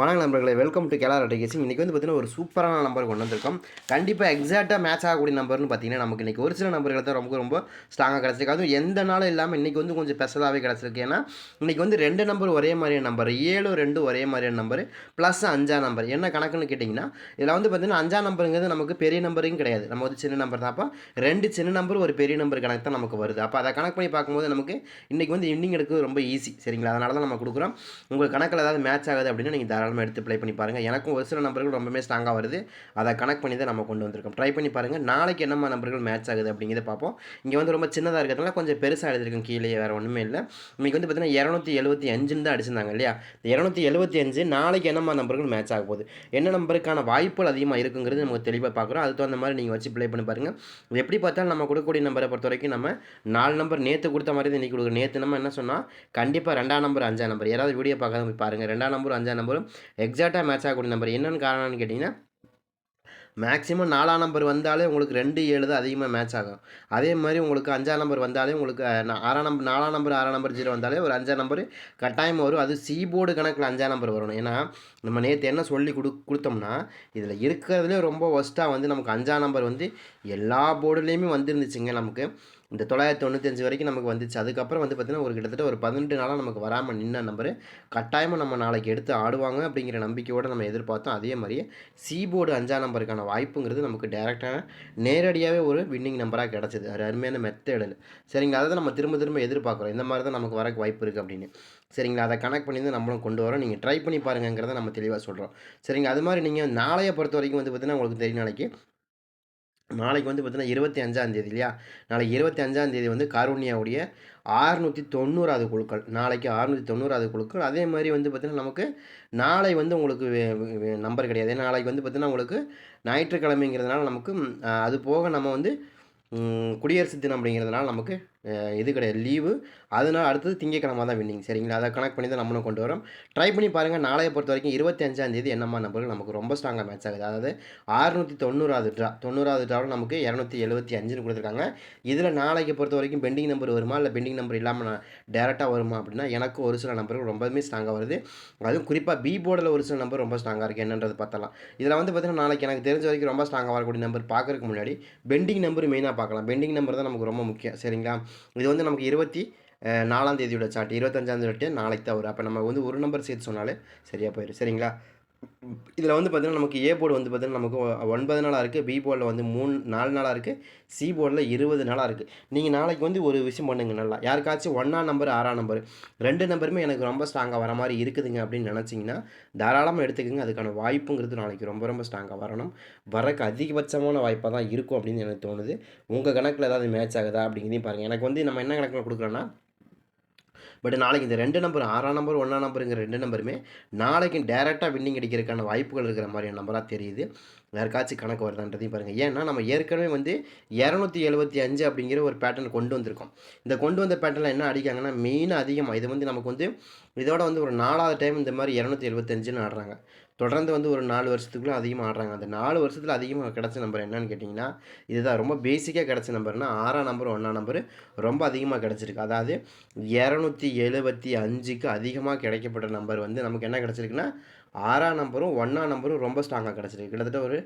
வணக்கம் நண்பர்களே welcome to கேலார் அட்டகேசி இன்றைக்கி வந்து பார்த்தீங்கன்னா ஒரு சூப்பரான நம்பர் கொண்டு வந்திருக்கோம். கண்டிப்பாக எக்ஸாக்டாக மேட்ச் ஆகக்கூடிய நம்பர்னு பார்த்தீங்கன்னா நமக்கு இன்றைக்கி ஒரு சில நம்பர்கள் தான் ரொம்ப ரொம்ப ஸ்ட்ராங்காக கிடச்சிருக்கு. அதுவும் எந்த நாளும் இல்லாமல் இன்றைக்கி வந்து கொஞ்சம் ஸ்பெஷலாகவே கிடச்சிருக்கு. ஏன்னா இன்றைக்கி வந்து ரெண்டு நம்பர் ஒரே மாதிரியான நம்பர் ஏழு ரெண்டு ஒரே மாதிரியான நம்பர் ப்ளஸ் அஞ்சா நம்பர் என்ன கணக்குன்னு கேட்டிங்கன்னா இதில் வந்து பார்த்தீங்கன்னா அஞ்சா நம்பருங்கிறது நமக்கு பெரிய நம்பரும் கிடையாது. நம்ம வந்து சின்ன நம்பர் தான். அப்போ ரெண்டு சின்ன நம்பர் ஒரு பெரிய நம்பர் கணக்கு தான் நமக்கு வருது. அப்போ அதை கணக்கு பண்ணி பார்க்கும்போது நமக்கு இன்றைக்கி வந்து இன்னிங் எடுக்கிறது ரொம்ப ஈஸி சரிங்களா? அதனால தான் நம்ம கொடுக்குறோம். உங்கள் கணக்கில் ஏதாவது மேட்ச் ஆகுது அப்படின்னா நீங்கள் தாராளமாக எடுத்து ப்ளே பண்ணி பாருங்கள் எனக்கும் ஒரு சில நம்பர்கள் ரொம்பவே ஸ்ட்ராங்காக வருது. அதை கனெக்ட் பண்ணி தான் நம்ம கொண்டு வந்திருக்கோம். ட்ரை பண்ணி பாருங்கள் நாளைக்கு என்னம்மா நம்பர்கள் மேட்ச் ஆகுது அப்படிங்கிறத பார்ப்போம். இங்கே வந்து ரொம்ப சின்னதாக இருக்கிறதுனால கொஞ்சம் பெருசாக எழுதிருக்கும் கீழே வேறு ஒன்றுமே இல்லை. இன்றைக்கி வந்து பார்த்தீங்கன்னா இரநூத்தி எழுபத்தி அஞ்சுன்னு தான் அடிச்சிருந்தாங்க இல்லையா? இந்த இரநூத்தி எழுபத்தி அஞ்சு நாளைக்கு என்னம்மா நம்பர்கள் மேட்ச் ஆக போகுது? என்ன நம்பருக்கான வாய்ப்புகள் அதிகமாக இருக்குங்கிறது நமக்கு தெளிவாக பார்க்குறோம். அதுக்கு தகுந்த மாதிரி நீங்கள் வச்சு ப்ளே பண்ணி பாருங்கள் எப்படி பார்த்தாலும் நம்ம கொடுக்கக்கூடிய நம்பரை பொறுத்த வரைக்கும் நம்ம நாலு நம்பர் நேற்று கொடுத்த மாதிரி தான் இன்றைக்கி கொடுக்குறோம். நேற்று நம்ம என்ன சொன்னால் கண்டிப்பாக ரெண்டாம் நம்பர் அஞ்சாம் நம்பர் யாராவது வீடியோ பார்க்காத போய் பாருங்கள் ரெண்டாம் நம்பர் அஞ்சாம் நம்பரும் எக்ஸாக்டாக மேட்ச் ஆகக்கூடிய நம்பர் என்னென்னு காரணம்னு கேட்டிங்கன்னா மேக்ஸிமம் நாலாம் நம்பர் வந்தாலே உங்களுக்கு ரெண்டு ஏழு தான் அதிகமாக மேட்ச் ஆகும். அதே மாதிரி உங்களுக்கு அஞ்சாம் நம்பர் வந்தாலே உங்களுக்கு ஆறாம் நம்பர் நாலாம் நம்பர் ஆறாம் நம்பர் ஜீரோ வந்தாலே ஒரு அஞ்சாம் நம்பர் கட்டாயம் வரும். அது சி போர்டு கணக்கில் அஞ்சாம் நம்பர் வரணும். ஏன்னா நம்ம நேற்று என்ன சொல்லி கொடு கொடுத்தோம்னா இதில் இருக்கிறதுலே ரொம்ப ஒஸ்ட்டாக வந்து நமக்கு அஞ்சாம் நம்பர் வந்து எல்லா போர்டுலேயுமே வந்துருந்துச்சுங்க நமக்கு. இந்த தொள்ளாயிரத்தி தொண்ணூத்தஞ்சு வரைக்கும் நமக்கு வந்துச்சு. அதுக்கப்புறம் வந்து பார்த்திங்கன்னா ஒரு கிட்டத்தட்ட ஒரு பதினெட்டு நாளாக நமக்கு வராமல் நின்ன நம்பரு கட்டாயமாக நம்ம நாளைக்கு எடுத்து ஆடுவாங்க அப்படிங்கிற நம்பிக்கையோடு நம்ம எதிர்பார்த்தோம். அதே மாதிரியே சி போர்டு அஞ்சாம் நம்பருக்கான வாய்ப்புங்கிறது நமக்கு டேரெக்டாக நேரடியாகவே ஒரு வின்னிங் நம்பராக கிடச்சிது. ஒரு அருமையான மெத்தடில். சரிங்களா? அதை தான் நம்ம திரும்ப திரும்ப எதிர்பார்க்குறோம். இந்த மாதிரி தான் நமக்கு வரக்கு வாய்ப்பு இருக்குது அப்படின்னு. சரிங்களா? அதை கனெக்ட் பண்ணி தான் நம்மளும் கொண்டு வரோம். நீங்கள் ட்ரை பண்ணி பாருங்கிறத நம்ம தெளிவாக சொல்கிறோம் சரிங்க அது மாதிரி நீங்கள் நாளைய பொறுத்த வரைக்கும் வந்து பார்த்தீங்கன்னா உங்களுக்கு தெரியும் நாளைக்கு நாளைக்கு வந்து பார்த்தீங்கன்னா இருபத்தி அஞ்சாந்தேதி இல்லையா? நாளைக்கு இருபத்தி அஞ்சாந்தேதி வந்து காரூண்யாவுடைய ஆறுநூற்றி தொண்ணூறாவது குழுக்கள். நாளைக்கு ஆறுநூற்றி தொண்ணூறாவது குழுக்கள். அதே மாதிரி வந்து பார்த்திங்கன்னா நமக்கு நாளை வந்து உங்களுக்கு நம்பர் கிடையாது. நாளைக்கு வந்து பார்த்திங்கன்னா உங்களுக்கு ஞாயிற்றுக்கிழமைங்கிறதுனால நமக்கு அது போக நம்ம வந்து குடியரசு தினம் அப்படிங்கிறதுனால நமக்கு இது கிடையாது. லீவு. அதனால் அடுத்தது திங்கக்கிழமை தான் வின்னிங் சரிங்களா? அதை கனெக்ட் பண்ணி தான் நம்மளும் கொண்டு வரோம். ட்ரை பண்ணி பாருங்கள் நாளைய பொறுத்த வரைக்கும் இருபத்தி அஞ்சாந்தேதி என்னம்மா நம்பர்கள் நமக்கு ரொம்ப ஸ்ட்ராங்காக மேட்ச் ஆகுது. அதாவது ஆறுநூற்றி தொண்ணூறாவது ட்ரா தொண்ணூறாவது ட்ராவில் நமக்கு இரநூத்தி எழுபத்தி அஞ்சுன்னு கொடுத்துருக்காங்க. இதில் நாளைக்கு பொறுத்த வரைக்கும் பெண்டிங் நம்பர் வருமா? இல்லை பெண்டிங் நம்பர் இல்லாமல் நான் டேரெக்டாக வருமா அப்படின்னா எனக்கு ஒரு சில நம்பர்கள் ரொம்பவுமே ஸ்ட்ராங்காக வருது. அதுவும் குறிப்பாக பி போர்டில் ஒரு சில நம்பர் ரொம்ப ஸ்ட்ராங்காக இருக்குது என்னன்றது பார்த்தலாம் இதில் வந்து பார்த்தீங்கன்னா நாளைக்கு எனக்கு தெரிஞ்ச வரைக்கும் ரொம்ப ஸ்ட்ராங்காக வரக்கூடிய நம்பர் பார்க்குறதுக்கு முன்னாடி பெண்டிங் நம்பர் மெயினாக பார்க்கலாம். பெண்டிங் நம்பர் தான் நமக்கு ரொம்ப முக்கியம். சரிங்களா? இது வந்து நமக்கு இருபத்தி நாலாம் தேதியோட சார்ட் இருபத்தஞ்சாம் தேதி நாளைக்கு தான் வரும். அப்போ நம்ம வந்து ஒரு நம்பர் சேர்த்து சொன்னாலே சரியாக போயிடும் சரிங்களா? இதில் வந்து பார்த்தீங்கன்னா நமக்கு ஏ போர்டு வந்து பார்த்தீங்கன்னா நமக்கு ஒன்பது நாளாக இருக்குது பி போர்டில் வந்து மூணு நாலு நாளாக இருக்குது சி போர்டில் இருபது நாளாக இருக்குது நீங்கள் நாளைக்கு வந்து ஒரு விஷயம் பண்ணுங்க நல்லா. யாருக்காச்சும் ஒன்றா நம்பர் ஆறாம் நம்பர் ரெண்டு நம்பருமே எனக்கு ரொம்ப ஸ்ட்ராங்காக வர மாதிரி இருக்குதுங்க அப்படின்னு நினச்சிங்கன்னா தாராளமாக எடுத்துக்கோங்க. அதுக்கான வாய்ப்புங்கிறது நாளைக்கு ரொம்ப ரொம்ப ஸ்ட்ராங்காக வரணும். வரக்கு அதிகபட்சமான வாய்ப்பாக தான் இருக்கும் அப்படின்னு எனக்கு தோணுது. உங்கள் கணக்கில் ஏதாவது மேட்ச் ஆகுதா அப்படிங்கிறதையும் பாருங்கள் எனக்கு வந்து நம்ம என்ன கணக்கில் கொடுக்குறோன்னா பட் நாளைக்கு இந்த ரெண்டு நம்பர் ஆறாம் நம்பர் ஒன்றாம் நம்பருங்கிற ரெண்டு நம்பருமே நாளைக்கு டேரெக்டாக வின்னிங் அடிக்கிறதுக்கான வாய்ப்புகள் இருக்கிற மாதிரியான நம்பராக தெரியுது. யாருக்காச்சும் கணக்கு வருதான்றதையும் பாருங்கள் ஏன்னா நம்ம ஏற்கனவே வந்து இரநூத்தி எழுபத்தி அஞ்சு அப்படிங்கிற ஒரு பேட்டர்ன் கொண்டு வந்திருக்கோம். இந்த கொண்டு வந்த பேட்டர்னில் என்ன அடிக்காங்கன்னா மெயினாக அதிகமாக இது வந்து நமக்கு வந்து இதோட வந்து ஒரு நாலாவது டைம் இந்த மாதிரி இரநூத்தி எழுபத்தஞ்சுன்னு ஆடுறாங்க. தொடர்ந்து வந்து ஒரு நாலு வருஷத்துக்குள்ளே அதிகமாக ஆடுறாங்க. அந்த நாலு வருஷத்தில் அதிகமாக கிடச்ச நம்பர் என்னன்னு கேட்டிங்கன்னா இதுதான் ரொம்ப பேசிக்காக கிடச்ச நம்பர்னா ஆறாம் நம்பர் ஒன்றாம் நம்பர் ரொம்ப அதிகமாக கிடச்சிருக்கு. அதாவது இரநூத்தி எழுபத்தி அஞ்சுக்கு அதிகமாக கிடைக்கப்பட்ட நம்பர் வந்து நமக்கு என்ன கிடச்சிருக்குன்னா ஆறாம் நம்பரும் ஒன்றாம் நம்பரும் ரொம்ப ஸ்ட்ராங்காக கிடச்சிருக்கு. கிட்டத்தட்ட ஒரு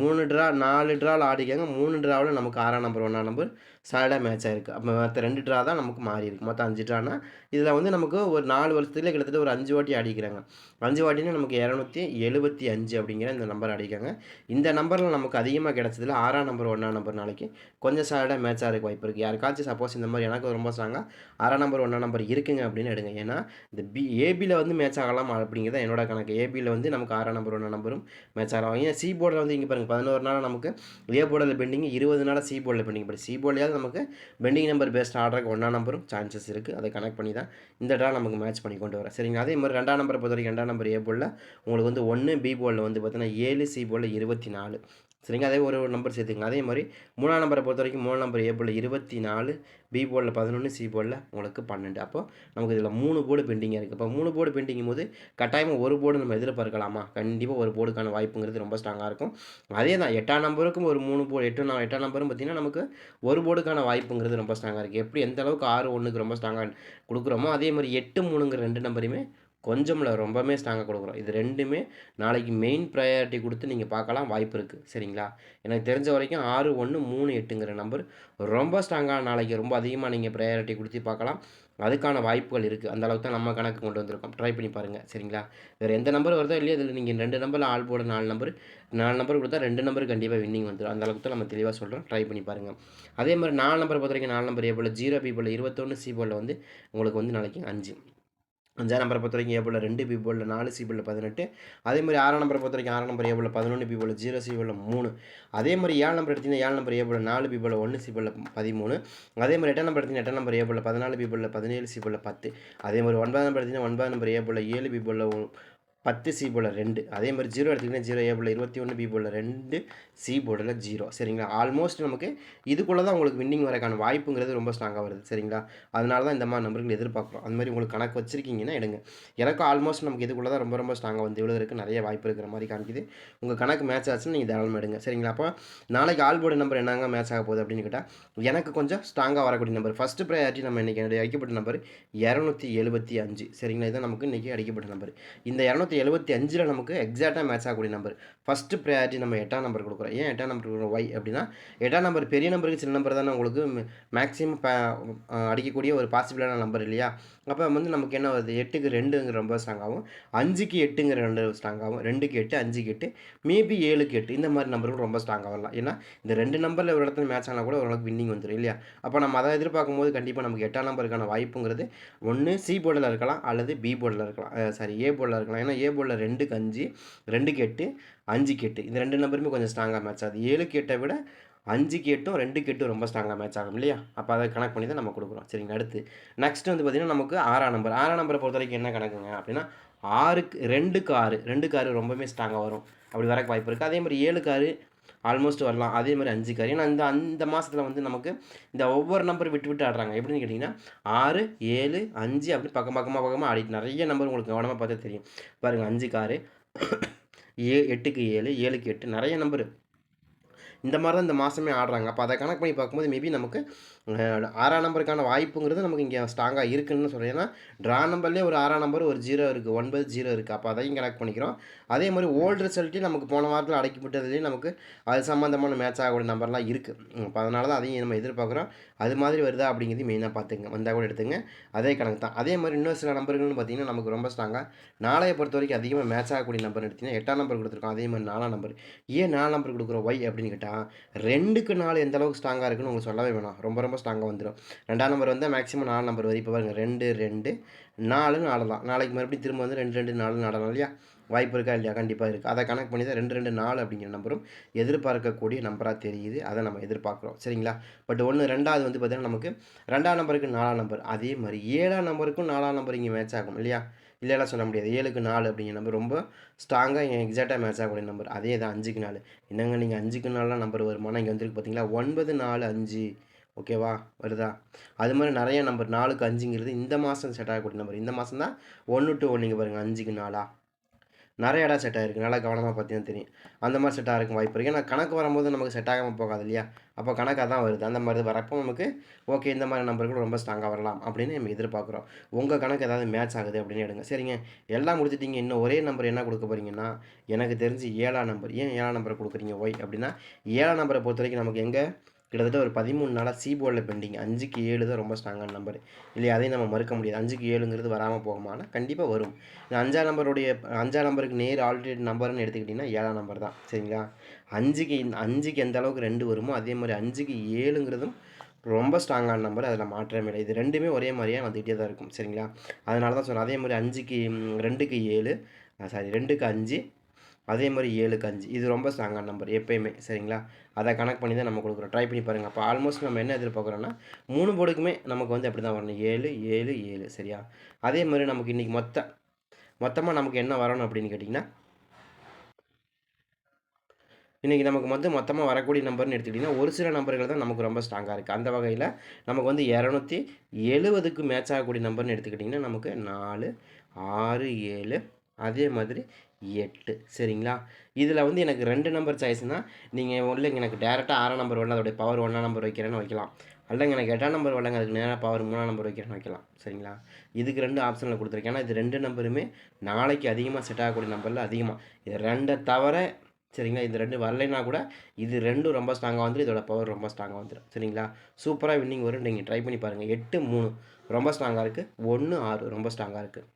மூணு ட்ரா நாலு ட்ராவில் ஆடிக்காங்க. மூணு ட்ராவில் நமக்கு ஆறாம் நம்பர் ஒன்றாம் நம்பர் சாலிடாக மேட்ச் ஆகிருக்கு அப்போ மற்ற ரெண்டு ட்ரா தான் நமக்கு மாறி இருக்கு. மொத்தம் அஞ்சு ட்ரானா இதில் வந்து நமக்கு ஒரு நாலு வருஷத்துல கிட்டத்தட்ட ஒரு அஞ்சு வாட்டி ஆடிக்கிறாங்க. அஞ்சு வாட்டினா நமக்கு இரநூத்தி எழுபத்தி அஞ்சு அப்படிங்கிற இந்த நம்பர் அடிக்காங்க இந்த நம்பரில் நமக்கு அதிகமாக கிடச்சதில் ஆறாம் நம்பர் ஒன்றாம் நம்பர் நாளைக்கு கொஞ்சம் சாலிடாக மேட்ச் ஆகிறதுக்கு வாய்ப்பு இருக்குது யாருக்காச்சும் சப்போஸ் இந்த மாதிரி எனக்கு ரொம்ப ஸ்ட்ராங்காக ஆறாம் நம்பர் ஒன்றாம் நம்பர் இருக்குங்க அப்படின்னு எடுங்க. ஏன்னா இந்த பி ஏபியில் வந்து மேட்ச் ஆகலாம் அப்படிங்கிறது என்னோட கணக்கு. ஏபியில் வந்து நமக்கு ஆறாம் நம்பர் ஒன்றாம் நம்பரும் மேட்ச் ஆகலாம் ஏன் சி போர்டில் வந்து இங்கே பாருங்கள் பதினோரு நாள் நமக்கு ஏ போர்டில் பெண்டிங் இருபது நாள் சி போர்டில் பெண்டிங் பட் சி போர்டில் நமக்கு பெண்டிங் நம்பர் பெஸ்ட் ஆர்டருக்கு ஒன்றாம் நம்பரும் சான்சஸ் இருக்குது அதை கனெக்ட் பண்ணி தான் இந்த ட்ரா நமக்கு மேட்ச் பண்ணி கொண்டு வரேன் சரிங்க அதே மாதிரி ரெண்டாம் நம்பரை பொறுத்த வரைக்கும் ரெண்டாம் நம்பர் ஏ போர்டில் உங்களுக்கு வந்து ஒன்று பி போர்டில் வந்து பார்த்தீங்கன்னா ஏழு சி போர்டில் இருபத்தி நாலு. சரிங்க? அதே ஒரு ஒரு நம்பர் சேர்த்துங்க அதே மாதிரி மூணாம் நம்பரை பொறுத்த வரைக்கும் மூணாம் நம்பர் ஏ இருபத்தி நாலு பி போர்டில் பதினொன்று சி போர்டில் உங்களுக்கு பன்னெண்டு. அப்போ நமக்கு இதில் மூணு போர்டு பெண்டிங்காக இருக்குது இப்போ மூணு போர்டு பெண்டிங்கும் போது கட்டாயமாக ஒரு போர்டு நம்ம எதிர்பார்க்கலாமா? கண்டிப்பாக ஒரு போர்டுக்கான வாய்ப்புங்கிறது ரொம்ப ஸ்ட்ராங்காக இருக்கும். அதே தான் எட்டாம் நம்பருக்கும் ஒரு மூணு போர்டு எட்டு நான் எட்டாம் நம்பரும் பார்த்திங்கன்னா நமக்கு ஒரு போர்டுக்கான வாய்ப்புங்கிறது ரொம்ப ஸ்ட்ராங்காக இருக்குது எப்படி எந்த அளவுக்கு ஆறு ஒன்றுக்கு ரொம்ப ஸ்ட்ராங்காக கொடுக்குறோமோ அதே மாதிரி எட்டு மூணுங்கிற ரெண்டு நம்பரையுமே கொஞ்சமில் ரொம்பவுமே ஸ்ட்ராங்காக கொடுக்குறோம். இது ரெண்டுமே நாளைக்கு மெயின் ப்ரையாரிட்டி கொடுத்து நீங்கள் பார்க்கலாம் வாய்ப்பு இருக்குது சரிங்களா? எனக்கு தெரிஞ்ச வரைக்கும் ஆறு ஒன்று மூணு எட்டுங்கிற நம்பர் ரொம்ப ஸ்ட்ராங்காக நாளைக்கு ரொம்ப அதிகமாக நீங்கள் ப்ரையாரிட்டி கொடுத்து பார்க்கலாம். அதுக்கான வாய்ப்புகள் இருக்குது அந்த அளவுக்கு தான் நம்ம கணக்கு கொண்டு வந்திருக்கோம். ட்ரை பண்ணி பாருங்கள் சரிங்களா? வேறு எந்த நம்பர் வருதோ இல்லையோ இதில் நீங்கள் ரெண்டு நம்பரில் ஆள் போட நாலு நம்பர் நாலு நம்பர் கொடுத்தா ரெண்டு நம்பர் கண்டிப்பாக வின்னிங் வந்துடும் அந்த அளவுக்கு தான் நம்ம தெளிவாக சொல்கிறோம் ட்ரை பண்ணி பாருங்கள் அதே மாதிரி நாலு நம்பர் பொறுத்த வரைக்கும் நாலு நம்பர் ஏ போல் ஜீரோ பி போல் இருபத்தொன்று சி போலில் வந்து உங்களுக்கு வந்து நாளைக்கு அஞ்சு. அஞ்சாம் நம்பரை பொறுத்த வரைக்கும் ஏ போல் ரெண்டு பி போலில் நாலு சி போலில் பதினெட்டு. அதே மாதிரி ஆறாம் நம்பரை பொறுத்த வரைக்கும் ஆறாம் நம்பர் ஏ போல் பதினொன்று பி போல் ஜீரோ சி மூணு. அதே மாதிரி ஏழு நம்பர் எடுத்திங்கன்னா ஏழு நம்பர் ஏ போல் நாலு பி போல் ஒன்று சி பதிமூணு. அதே மாதிரி எட்டாம் நம்பர் எடுத்திங்கன்னா எட்டாம் நம்பர் ஏ போல் பதினாலு பி பதினேழு சி பத்து. அதே மாதிரி ஒன்பதாம் நம்பர் எடுத்திங்கன்னா ஒன்பதாம் நம்பர் ஏ போல் ஏழு பி பத்து சி போல் ரெண்டு. அதே மாதிரி ஜீரோ எடுத்துக்கிட்டீங்கன்னா ஜீரோ ஏ போல் இருபத்தி ஒன்று பி போல் ரெண்டு சி போர்டில் ஜீரோ சரிங்களா? ஆல்மோஸ்ட் நமக்கு இதுக்குள்ளே தான் உங்களுக்கு வின்னிங் வரக்கான வாய்ப்புங்கிறது ரொம்ப ஸ்ட்ராங்காக வருது. சரிங்களா? அதனால தான் இந்த மாதிரி நம்பர்கள் எதிர்பார்க்குறோம். அந்த மாதிரி உங்களுக்கு கணக்கு வச்சிருக்கீங்கன்னா எடுங்க. எனக்கும் ஆல்மோஸ்ட் நமக்கு இதுக்குள்ளே தான் ரொம்ப ரொம்ப ஸ்ட்ராங்காக வந்து இவ்வளோ இருக்குது நிறைய வாய்ப்பு இருக்கிற மாதிரி காமிக்குது. உங்கள் கணக்கு மேட்ச் ஆச்சுன்னு நீங்கள் தாராளமாக எடுங்க. சரிங்களா? அப்போ நாளைக்கு ஆல் போர்டு நம்பர் என்னங்க மேட்ச் ஆக போகுது அப்படின்னு கேட்டால் எனக்கு கொஞ்சம் ஸ்ட்ராங்காக வரக்கூடிய நம்பர் ஃபஸ்ட்டு ப்ரையாரிட்டி நம்ம இன்றைக்கி அடிக்கப்பட்ட நம்பர் இரநூத்தி எழுபத்தி அஞ்சு. சரிங்களா? இதுதான் நமக்கு இன்றைக்கி அடிக்கப்பட்ட நம்பர் இந்த இரநூத்தி எழுபத்தி அஞ்சில் நமக்கு எக்ஸாக்டாக மேட்ச் ஆகக்கூடிய நம்பர் ஃபஸ்ட்டு ப்ரையாரிட்டி நம்ம எட்டாம் நம்பர் கொடுக்குறோம். ஏன் எட்டாம் நம்பர் கொடுக்குறோம்? ஒய் அப்படின்னா எட்டாம் நம்பர் பெரிய நம்பருக்கு சின்ன நம்பர் தானே உங்களுக்கு மேக்ஸிமம் அடிக்கக்கூடிய ஒரு பாசிபிளான நம்பர் இல்லையா? அப்போ வந்து நமக்கு என்ன வருது? எட்டுக்கு ரெண்டுங்கிற ரொம்ப ஸ்ட்ராங்காகவும் அஞ்சுக்கு எட்டுங்கிற ரெண்டு ஸ்ட்ராங்காகவும் ரெண்டுக்கு எட்டு அஞ்சுக்கு எட்டு மேபி ஏழுக்கு எட்டு. இந்த மாதிரி நம்பர்கள் ரொம்ப ஸ்ட்ராங்காக வரலாம். ஏன்னா இந்த ரெண்டு நம்பரில் ஒரு இடத்துல மேட்ச் ஆனால் கூட ஓரளவுக்கு வின்னிங் வந்துடும் இல்லையா? அப்போ நம்ம அதை எதிர்பார்க்கும் போது கண்டிப்பாக நமக்கு எட்டாம் நம்பருக்கான வாய்ப்புங்கிறது ஒன்று சி போர்டில் இருக்கலாம் அல்லது பி போர்டில் இருக்கலாம். சாரி ஏ போர்டில் இருக்கலாம். ஏன்னா அதே போல் ரெண்டுக்கு அஞ்சு ரெண்டுக்கு எட்டு அஞ்சுக்கு எட்டு இந்த ரெண்டு நம்பருமே கொஞ்சம் ஸ்ட்ராங்காக மேட்ச் ஆகுது. ஏழுக்கு எட்டை விட அஞ்சு கேட்டும் ரெண்டு கேட்டும் ரொம்ப ஸ்ட்ராங்காக மேட்ச் ஆகும் இல்லையா? அப்போ அதை கணக்கு பண்ணி தான் நம்ம கொடுக்குறோம். சரிங்க அடுத்து நெக்ஸ்ட் வந்து பார்த்திங்கன்னா நமக்கு ஆறாம் நம்பர் ஆறாம் நம்பரை பொறுத்த வரைக்கும் என்ன கணக்குங்க? அப்படின்னா ஆறுக்கு ரெண்டுக்கு ஆறு ரெண்டுக்கு ஆறு ரொம்பவே ஸ்ட்ராங்காக வரும். அப்படி வரக்கு வாய்ப்பு இருக்குது அதே மாதிரி ஏழுக்கு ஆறு ஆல்மோஸ்ட் வரலாம். அதே மாதிரி அஞ்சு கார். ஏன்னா இந்த அந்த மாதத்தில் வந்து நமக்கு இந்த ஒவ்வொரு நம்பர் விட்டு விட்டு ஆடுறாங்க. எப்படின்னு கேட்டிங்கன்னா ஆறு ஏழு அஞ்சு அப்படி பக்கம் பக்கமாக பக்கமாக ஆடிட்டு நிறைய நம்பர் உங்களுக்கு கவனமாக பார்த்தா தெரியும். பாருங்கள் அஞ்சு காரு ஏ எட்டுக்கு ஏழு ஏழுக்கு எட்டு நிறைய நம்பரு இந்த மாதிரி தான் இந்த மாதமே ஆடுறாங்க. அப்போ அதை கணக்கு பண்ணி பார்க்கும்போது மேபி நமக்கு ஆறாம் நம்பருக்கான வாய்ப்புங்கிறது நமக்கு இங்கே ஸ்ட்ராங்காக இருக்குன்னு சொல்கிறேன் ஏன்னா ட்ரா நம்பர்லேயே ஒரு ஆறாம் நம்பர் ஒரு ஜீரோ இருக்குது ஒன்பது ஜீரோ இருக்குது அப்போ அதையும் கணக்கு பண்ணிக்கிறோம். அதே மாதிரி ஓல்டு ரிசல்ட்டையும் நமக்கு போன வாரத்தில் அடக்கிவிட்டதுலேயும் நமக்கு அது சம்மந்தமான மேட்ச் ஆகக்கூடிய நம்பர்லாம் இருக்குது அப்போ அதனால தான் அதையும் நம்ம எதிர்பார்க்குறோம். அது மாதிரி வருதா அப்படிங்கிறது மெயினாக பார்த்துங்க. வந்தால் கூட எடுத்துங்க. அதே கணக்கு தான். அதே மாதிரி இன்னொரு சில நம்பர்கள்னு பார்த்தீங்கன்னா நமக்கு ரொம்ப ஸ்ட்ராங்காக நாளைய பொறுத்த வரைக்கும் அதிகமாக மேட்ச் ஆகக்கூடிய நம்பர் எடுத்திங்கன்னா எட்டாம் நம்பர் கொடுத்துருக்கோம் அதே மாதிரி நாலாம் நம்பர் ஏன் நாலு நம்பர் கொடுக்குறோம்? ஒய் அப்படின்னு கேட்டால் ரெண்டுக்கு நாலு எந்த அளவுக்கு ஸ்ட்ராங்காக இருக்குன்னு உங்களுக்கு சொல்லவே வேணாம். ரொம்ப ரொம்ப ஸ்ட்ராங்காக வந்துடும் ரெண்டாம் நம்பர் வந்து மேக்ஸிமம் நாலு நம்பர் வரும். இப்போ பாருங்கள் ரெண்டு ரெண்டு நாலுன்னு ஆடலாம் நாளைக்கு மறுபடியும் திரும்ப வந்து ரெண்டு ரெண்டு நாலுன்னு ஆடலாம் இல்லையா? வாய்ப்பு இருக்கா இல்லையா? கண்டிப்பாக இருக்குது அதை கணக்கு பண்ணி தான் ரெண்டு ரெண்டு நாலு அப்படிங்கிற நம்பரும் எதிர்பார்க்கக்கூடிய நம்பராக தெரியுது. அதை நம்ம எதிர்பார்க்குறோம். சரிங்களா? பட் ஒன்று ரெண்டாவது வந்து பார்த்திங்கன்னா நமக்கு ரெண்டாம் நம்பருக்கு நாலாம் நம்பர். அதே மாதிரி ஏழாம் நம்பருக்கும் நாலாம் நம்பர் இங்கே மேட்ச் ஆகும் இல்லையா? இல்லைலாம் சொல்ல முடியாது. ஏழுக்கு நாலு அப்படிங்கிற நம்பர் ரொம்ப ஸ்ட்ராங்காக எக்ஸாக்டாக மேட்ச் ஆகக்கூடிய நம்பர். அதே தான் அஞ்சுக்கு நாலு. என்னங்க நீங்கள் அஞ்சுக்கு நாலாம் நம்பர் வருமானா? இங்கே வந்துருக்கு பார்த்தீங்களா ஒன்பது நாலு அஞ்சு. ஓகேவா? வருதா? அது மாதிரி நிறைய நம்பர் நாலுக்கு அஞ்சுங்கிறது இந்த மாதம் செட் ஆகக்கூடிய நம்பர் இந்த மாதம் தான் ஒன்று டு ஒன்றுங்க பாருங்கள் அஞ்சுக்கு நாலா. நிறைய இடம் செட் ஆகிருக்கு நல்லா கவனமாக பார்த்தீங்கன்னா தெரியும். அந்த மாதிரி செட் ஆகிருக்கும் வாய்ப்பு இருக்குது ஏன்னா கணக்கு வரும்போது நமக்கு செட் ஆகாமல் போகாது இல்லையா? அப்போ கணக்காக தான் வருது. அந்த மாதிரி வரப்போ நமக்கு ஓகே இந்த மாதிரி நம்பர்கள் ரொம்ப ஸ்ட்ராங்காக வரலாம் அப்படின்னு நம்ம எதிர்பார்க்குறோம். உங்கள் கணக்கு ஏதாவது மேட்ச் ஆகுது அப்படின்னு எடுங்க. சரிங்க. எல்லாம் முடிச்சிட்டிங்க. இன்னும் ஒரே நம்பர் என்ன கொடுக்க போகிறீங்கன்னா எனக்கு தெரிஞ்சு ஏழாம் நம்பர் ஏன் ஏழாம் நம்பரை கொடுக்குறீங்க? ஒய் அப்படின்னா ஏழாம் நம்பரை பொறுத்த வரைக்கும் நமக்கு எங்கே? கிட்டத்தட்ட ஒரு பதிமூணு நாளாக சி போர்டில் பெண்டிங் அஞ்சுக்கு ஏழு தான் ரொம்ப ஸ்ட்ராங்கான நம்பர் இல்லையா அதையும் நம்ம மறுக்க முடியாது. அஞ்சுக்கு ஏழுங்கிறது வராமல் போகுமானா கண்டிப்பாக வரும். இந்த அஞ்சாம் நம்பருடைய அஞ்சாம் நம்பருக்கு நேர் ஆல்ரெடி நம்பர்னு எடுத்துக்கிட்டிங்கன்னா ஏழாம் நம்பர் தான். சரிங்களா? அஞ்சுக்கு அஞ்சுக்கு எந்த அளவுக்கு ரெண்டு வருமோ அதே மாதிரி அஞ்சுக்கு ஏழுங்கிறதும் ரொம்ப ஸ்ட்ராங்கான நம்பர் அதில் மாற்றமே இல்லை. இது ரெண்டுமே ஒரே மாதிரியாக வந்துகிட்டே தான் இருக்கும். சரிங்களா? அதனால தான் சொல்கிறேன் அதே மாதிரி அஞ்சுக்கு ரெண்டுக்கு ஏழு சாரி ரெண்டுக்கு அஞ்சு அதே மாதிரி ஏழுக்கு அஞ்சு. இது ரொம்ப ஸ்ட்ராங்கான நம்பர் எப்போயுமே. சரிங்களா? அதை கனெக்ட் பண்ணி தான் நம்ம கொடுக்குறோம். ட்ரை பண்ணி பாருங்கள் அப்போ ஆல்மோஸ்ட் நம்ம என்ன எதிர்பார்க்குறோன்னா மூணு போர்டுக்குமே நமக்கு வந்து அப்படி தான் வரணும். ஏழு ஏழு ஏழு. சரியா? அதே மாதிரி நமக்கு இன்றைக்கி மொத்த மொத்தமாக நமக்கு என்ன வரணும் அப்படின்னு கேட்டிங்கன்னா இன்றைக்கி நமக்கு வந்து மொத்தமாக வரக்கூடிய நம்பர்னு எடுத்துக்கிட்டிங்கன்னா ஒரு சில நம்பர்கள் தான் நமக்கு ரொம்ப ஸ்ட்ராங்காக இருக்குது அந்த வகையில் நமக்கு வந்து இரநூத்தி எழுபதுக்கு மேட்ச் ஆகக்கூடிய நம்பர்னு எடுத்துக்கிட்டிங்கன்னா நமக்கு நாலு ஆறு ஏழு அதே மாதிரி எட்டு. சரிங்களா? இதில் வந்து எனக்கு ரெண்டு நம்பர் சாய்ஸ்னால் நீங்கள் இல்லைங்க எனக்கு டேரெக்டாக ஆறாம் நம்பர் வேணால் அதோடைய பவர் ஒன்றாம் நம்பர் வைக்கிறேன்னு வைக்கலாம். அல்லங்க எனக்கு எட்டாம் நம்பர் வரலங்க அதுக்கு நேராக பவர் மூணாம் நம்பர் வைக்கிறேன்னு வைக்கலாம். சரிங்களா? இதுக்கு ரெண்டு ஆப்ஷனில் கொடுத்துருக்கேன். ஏன்னா இது ரெண்டு நம்பருமே நாளைக்கு அதிகமாக செட் ஆகக்கூடிய நம்பரில் அதிகமாக இது ரெண்டை தவிர சரிங்களா இது ரெண்டு வரலைன்னா கூட இது ரெண்டும் ரொம்ப ஸ்ட்ராங்காக வந்துடும் இதோட பவர் ரொம்ப ஸ்ட்ராங்காக வந்துடும் சரிங்களா? சூப்பராக வின்னிங் வரும். நீங்கள் ட்ரை பண்ணி பாருங்கள் எட்டு மூணு ரொம்ப ஸ்ட்ராங்காக இருக்குது ஒன்று ஆறு ரொம்ப ஸ்ட்ராங்காக இருக்குது